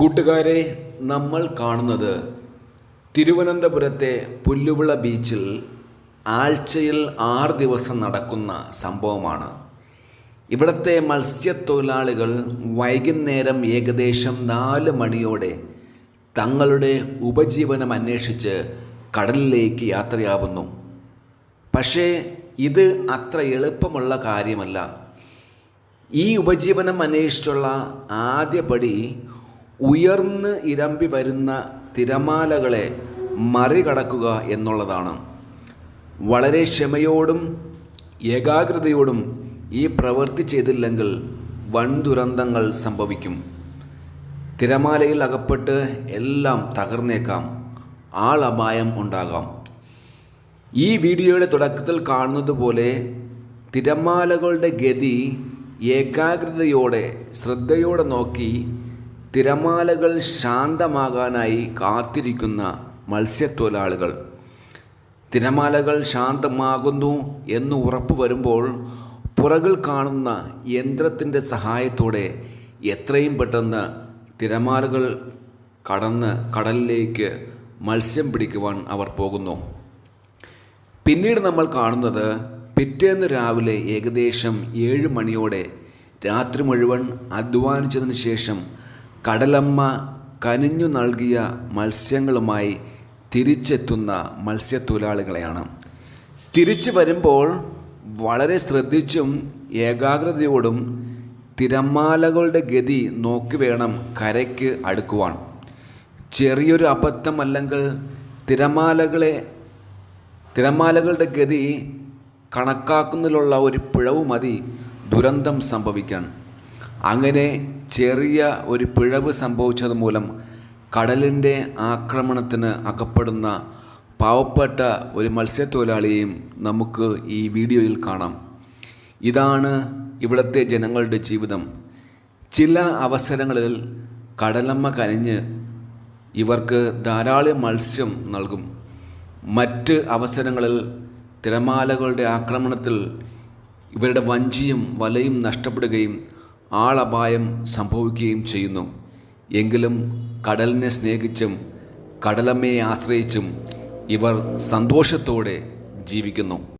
കൂട്ടുകാരെ നമ്മൾ കാണുന്നത് തിരുവനന്തപുരത്തെ പുല്ലുവിള ബീച്ചിൽ ആഴ്ചയിൽ ആറ് ദിവസം നടക്കുന്ന സംഭവമാണ്. ഇവിടുത്തെ മത്സ്യത്തൊഴിലാളികൾ വൈകുന്നേരം ഏകദേശം നാല് മണിയോടെ തങ്ങളുടെ ഉപജീവനം അന്വേഷിച്ച് കടലിലേക്ക് യാത്രയാവുന്നു. പക്ഷേ ഇത് അത്ര എളുപ്പമുള്ള കാര്യമല്ല. ഈ ഉപജീവനം അന്വേഷിച്ചുള്ള ആദ്യ പടി ഉയർന്ന് ഇരമ്പി വരുന്ന തിരമാലകളെ മറികടക്കുക എന്നുള്ളതാണ്. വളരെ ക്ഷമയോടും ഏകാഗ്രതയോടും ഈ പ്രവൃത്തി ചെയ്തില്ലെങ്കിൽ വൻ ദുരന്തങ്ങൾ സംഭവിക്കും. തിരമാലയിൽ അകപ്പെട്ട് എല്ലാം തകർന്നേക്കാം. ആളപായം ഉണ്ടാകാം. ഈ വീഡിയോയുടെ തുടക്കത്തിൽ കാണുന്നത് പോലെ തിരമാലകളുടെ ഗതി ഏകാഗ്രതയോടെ ശ്രദ്ധയോടെ നോക്കി തിരമാലകൾ ശാന്തമാകാനായി കാത്തിരിക്കുന്ന മത്സ്യത്തൊഴിലാളികൾ. തിരമാലകൾ ശാന്തമാകുന്നു എന്ന് ഉറപ്പ് വരുമ്പോൾ പുറകിൽ കാണുന്ന യന്ത്രത്തിന്റെ സഹായത്തോടെ എത്രയും പെട്ടെന്ന് തിരമാലകൾ കടന്ന് കടലിലേക്ക് മത്സ്യം പിടിക്കുവാൻ അവർ പോകുന്നു. പിന്നീട് നമ്മൾ കാണുന്നത് പിറ്റേന്ന് രാവിലെ ഏകദേശം ഏഴ് മണിയോടെ രാത്രി മുഴുവൻ അധ്വാനിച്ചതിന് ശേഷം കടലമ്മ കനിഞ്ഞു നൽകിയ മത്സ്യങ്ങളുമായി തിരിച്ചെത്തുന്ന മത്സ്യത്തൊഴിലാളികളെയാണ്. തിരിച്ചു വരുമ്പോൾ വളരെ ശ്രദ്ധിച്ചും ഏകാഗ്രതയോടും തിരമാലകളുടെ ഗതി നോക്കി വേണം കരയ്ക്ക് അടുക്കുവാൻ. ചെറിയൊരു അബദ്ധം അല്ലെങ്കിൽ തിരമാലകളെ തിരമാലകളുടെ ഗതി കണക്കാക്കുന്നതിലുള്ള ഒരു പിഴവ് മതി ദുരന്തം സംഭവിക്കാൻ. അങ്ങനെ ചെറിയ ഒരു പിഴവ് സംഭവിച്ചത് മൂലം കടലിന്റെ ആക്രമണത്തിന് അകപ്പെടുന്ന പാവപ്പെട്ട ഒരു മത്സ്യത്തൊഴിലാളിയെയും നമുക്ക് ഈ വീഡിയോയിൽ കാണാം. ഇതാണ് ഇവിടുത്തെ ജനങ്ങളുടെ ജീവിതം. ചില അവസരങ്ങളിൽ കടലമ്മ കനിഞ്ഞ് ഇവർക്ക് ധാരാളം മത്സ്യം നൽകും. മറ്റ് അവസരങ്ങളിൽ തിരമാലകളുടെ ആക്രമണത്തിൽ ഇവരുടെ വഞ്ചിയും വലയും നഷ്ടപ്പെടുകയും ആളപായം സംഭവിക്കുകയും ചെയ്യുന്നു. എങ്കിലും കടലിനെ സ്നേഹിച്ചും കടലമ്മയെ ആശ്രയിച്ചും ഇവർ സന്തോഷത്തോടെ ജീവിക്കുന്നു.